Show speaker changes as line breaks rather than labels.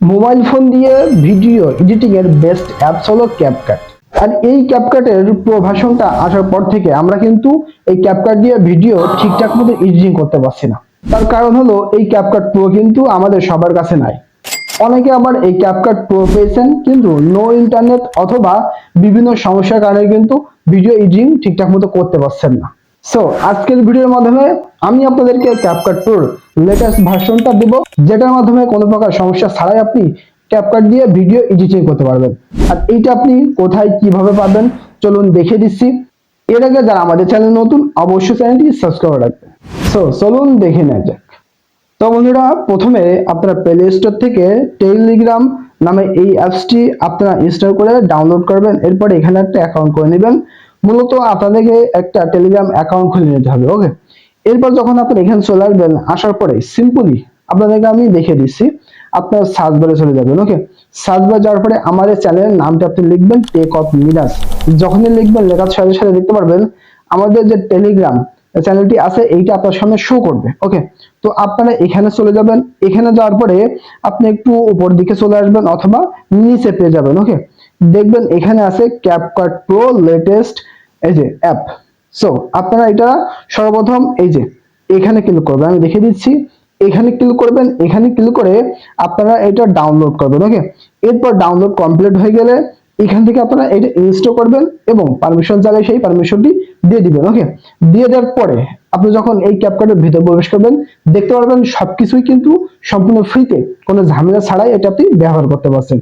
Mobile phone দিয়ে video editing এর best apps হলো ক্যাপকাট আর এই ক্যাপকাটের প্রভাষণটা আসার পর থেকে আমরা কিন্তু এই ক্যাপকাট দিয়ে ভিডিও ঠিকঠাক মতো এডিটিং করতে পারছি না। তার কারণ হলো এই ক্যাপকাট প্রো কিন্তু আমাদের সবার কাছে নাই। অনেকে আবার এই ক্যাপকাট প্রো পেয়েছেন কিন্তু নো ইন্টারনেট অথবা বিভিন্ন সমস্যার কারণে কিন্তু ভিডিও এডিটিং ঠিকঠাক মতো করতে পারছেন না। সো আজকের ভিডিওর মাধ্যমে আমি আপনাদেরকে ক্যাপকাট প্রোর লেটেস্ট ভার্সনটা দেব, যেটার মাধ্যমে কোনো প্রকার সমস্যা ছাড়াই আপনি ক্যাপকাট দিয়ে ভিডিও এডিটিং করতে পারবেন। আর এইটা আপনি কোথায়, কীভাবে পাবেন, চলুন দেখে দিচ্ছি। এর আগে যারা আমাদের চ্যানেল নতুন, অবশ্যই চ্যানেলটি সাবস্ক্রাইব রাখবেন। সো চলুন দেখে নেওয়া যাক। তো বন্ধুরা, প্রথমে আপনারা প্লে স্টোর থেকে টেলিগ্রাম নামে এই অ্যাপসটি আপনারা ইনস্টল করে ডাউনলোড করবেন। এরপর এখানে একটা অ্যাকাউন্ট করে নেবেন। মূলত আপনাদেরকে একটা টেলিগ্রাম অ্যাকাউন্ট খুলে নিতে হবে ওকে এরপর যখন আপনারা এখানে চলে আসবেন, আসার পরে সিম্পলি আপনাদেরকে আমি দেখে দিচ্ছি, আপনার সার্চ বারে চলে যাবেন ওকে সার্চ বার যাওয়ার পরে আমাদের চ্যানেলের নামটা আপনি লিখবেন টেক অফ মিনাস যখনই লিখবেন, লেখার সাথে সাথে দেখতে পারবেন, আমাদের যে টেলিগ্রাম চ্যানেলটি আছে, এইটা আপনার সামনে শো করবে ওকে তো আপনারা এখানে চলে যাবেন, এখানে যাওয়ার পরে আপনি একটু উপর দিকে চলে আসবেন, অথবা নিচে পেয়ে যাবেন ওকে দেখবেন এখানে আছে ক্যাপকাট প্রো লেটেস্ট এই যে অ্যাপ সো আপনারা এটা সর্বপ্রথম এই যে এখানে ক্লিক করবেন, আমি দেখিয়ে দিচ্ছি। এখানে ক্লিক করবেন, এখানে ক্লিক করে আপনারা এটা ডাউনলোড করবেন ওকে এরপর ডাউনলোড কমপ্লিট হয়ে গেলে এখান থেকে আপনারা এটা ইনস্টল করবেন এবং পারমিশন চাইলে সেই পারমিশনটি দিয়ে দিবেন ওকে দিয়ে দেওয়ার পরে আপনি যখন এই ক্যাপকার্ডের ভিতরে প্রবেশ করবেন, দেখতে পারবেন সবকিছুই কিন্তু সম্পূর্ণ ফ্রিতে কোনো ঝামেলা ছাড়াই এটা আপনি ব্যবহার করতে পারছেন।